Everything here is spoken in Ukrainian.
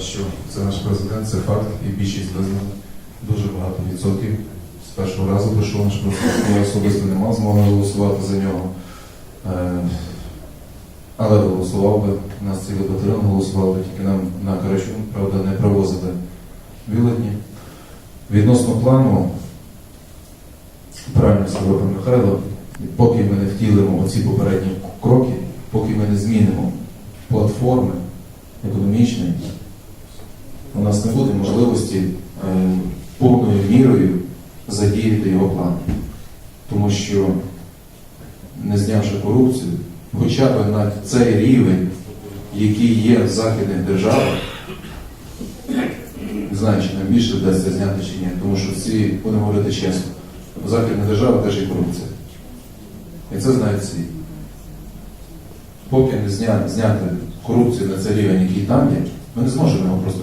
що це наш президент, це факт, і більшість визнала. Дуже багато відсотків. З першого разу прийшов наш президент. Я особисто не мав змоги голосувати за нього. Е, Але голосував би, нас цілий батальйон голосував би, тільки нам на Карачун, правда, не привозили бюлетні. Відносно плану, правильно сказав Михайло, поки ми не втілимо оці попередні кроки, поки ми не змінимо платформи економічної, у нас не буде можливості е, повною мірою задіяти його план. Тому що, не знявши корупцію, хоча б на цей рівень, який є в західних державах, не знаю, чи нам більше вдасться зняти чи ні, тому що всі, будемо говорити чесно, в західних державах теж є корупція. І це знають всі. Поки не зня- зняти корупцію на цей рівень, який там є, ми не зможемо його просто